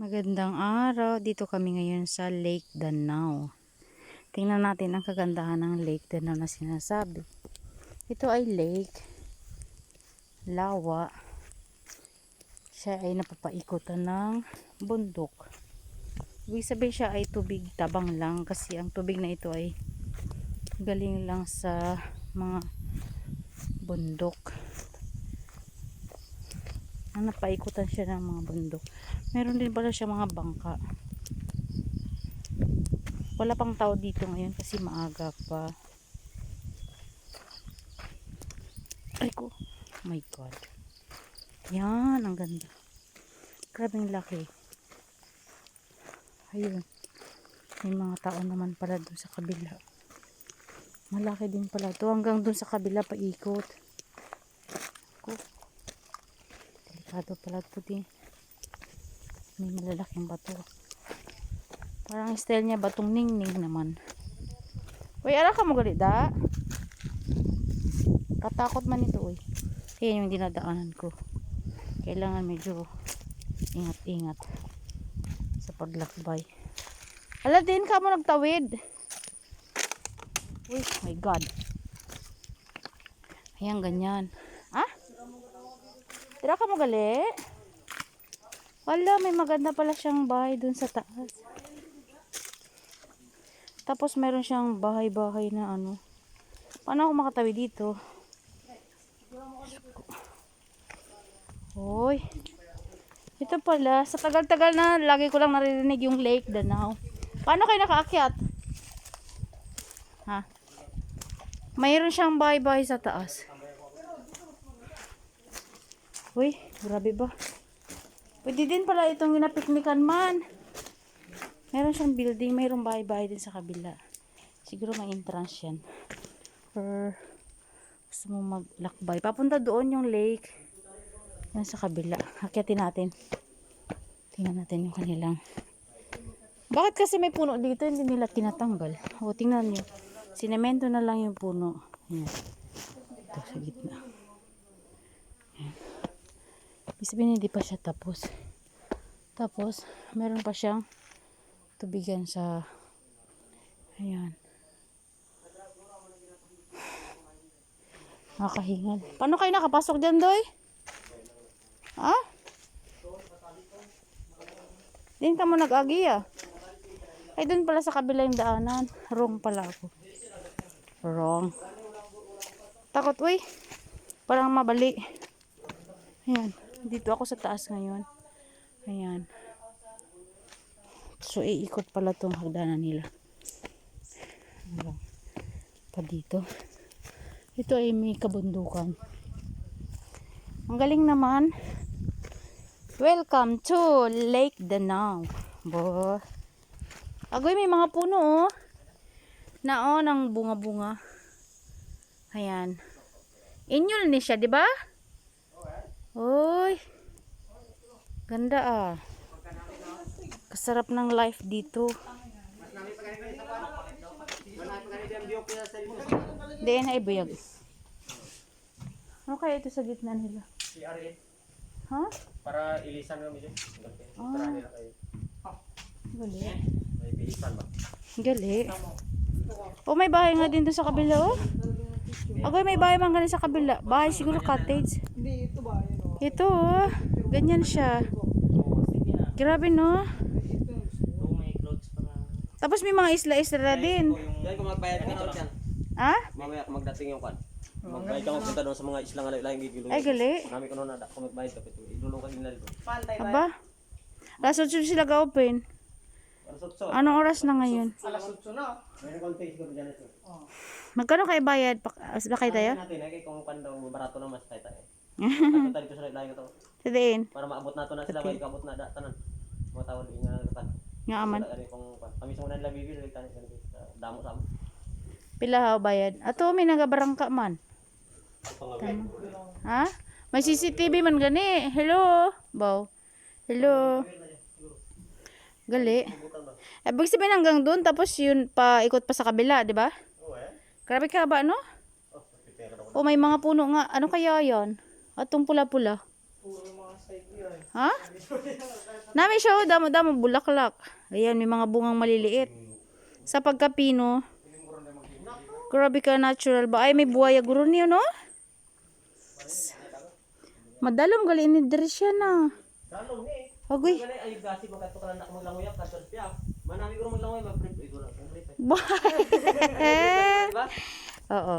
Magandang araw. Dito kami ngayon sa Lake Danau. Tingnan natin ang kagandahan ng Lake Danau na sinasabi. Ito ay lake. Lawa. Siya ay napapaikutan ng bundok. Ibig sabihin siya ay tubig tabang lang kasi ang tubig na ito ay galing lang sa mga bundok. Ang napaikutan siya ng mga bundok. Meron din pala siya mga bangka. Wala pang tao dito ngayon kasi maaga pa. Ay ko. Oh my God. Yan, ang ganda. Grabing laki. Ayun. May mga tao naman pala dun sa kabila. Malaki din pala to Hanggang dun sa kabila paikot. Ko. Delikado pala to din. May malalaking bato. Parang style niya batong ningning naman. Uy, ara ka mo gali da? Katakot man ito, uy. Yan yung dinadaanan ko. Kailangan medyo ingat-ingat sa paglakbay. Ala din ka mo nagtawid. Uy, my God. Ayan, ganyan. Tira ka mo? Wala, may maganda pala siyang bahay dun sa taas. Tapos meron siyang bahay-bahay na ano. Paano ako makatawi dito? Hoy. Ito pala, sa tagal-tagal na lagi ko lang naririnig yung Lake Danau. Paano kayo nakaakyat? Ha? Mayroon siyang bahay-bahay sa taas. Uy, grabe ba? Pwede din pala itong ginapiknikan man. Meron siyang building, mayroong bahay-bahay din sa kabila. Siguro may entrance yan. Or gusto mo maglakbay. Papunta doon yung lake. Yan sa kabila. Akyatin natin. Tingnan natin yung kanilang. Bakit kasi may puno dito, hindi nila tinatanggal? O, tingnan nyo. Sinemento na lang yung puno. Yan. Ito sa gitna. Ibig sabihin, hindi pa siya tapos. Tapos, meron pa siyang tubigan sa ayan Nakakahingal. Paano kayo nakapasok dyan, Doy? Ha? Din ka mo nag-agi, ah. Ay, dun pala sa kabila yung daanan. Wrong pala ako. Wrong. Takot, uy. Parang mabali. Ayan. Dito ako sa taas ngayon. Ayan. So, iikot pala tong hagdanan nila. Pa dito. Ito ay may kabundukan. Ang galing naman. Welcome to Lake Danau. Bo. Agoy, may mga puno oh. Naon ang bunga-bunga. Ayan. Inyol ni siya, di ba? Oy. Ganda ah. Kasarap ng life dito. Diyan na ibuyag. Ano kaya ito sa gitna nila? Si Ariel. Ha? Para ilisan kami dyan. Ah. Para nila kayo. Gali. May bilisan ba? Gali. Oh, may bahay nga din doon sa kabila, oh. Agoy, may bahay man ganun sa kabila. Bahay siguro cottage. Hindi, ito ba? Ito, oh. Ganyan siya. Grabe, no? Tapos may mga isla-isla na din. Diyan kung magbayad ka na dyan. Ha? Mamaya kung magdating yung kan. Magbayad ka magpunta doon sa mga islang nga lang gigilo. Ay, gali. Marami ko noon na kung magbayad ka pito. Idulong ka din na dito. Pantay ba? Aba. Alas 8 sila sutso. Anong oras na ngayon? Alas 8 na. May konti siguro dyan ito. Magkano kayo bayad? Pak Sakay tayo? Ano natin, ay kung kan daw barato na mas tayo tayo. Ato dito sa layo to. Tadiin. Para maabot nato na sila, may kabot na da- tanan. Mga tao din nga katan. Nga aman. Ano, kung kami sa nila bibili, tanan sa damo sa amo. Pila ha bayad? Ato may nagabarangka man. Pangawin. Ha? May CCTV man gani. Hello. Bow. Hello. Gali. Ibig sabihin hanggang doon tapos yun pa ikot pa sa kabila, di ba? Oo eh. Grabe ka ba, no? Oh, pipera daw. O may mga puno nga. Ano kaya yan? Atong pula-pula. View. Ha? Nami siya, oh, damo-damo, bulaklak. Ayan, may mga bungang maliliit. Sa pagkapino, grabe ka natural ba? Ay, may buhaya guro niyo, no? Madalam gali ni diri siya na. Dalong ni. Agoy. Gani ay gasi magkato ka na maglangoy ka tos piya. Manami ko maglangoy mag-prep iguro. Ba- Diba? Oo.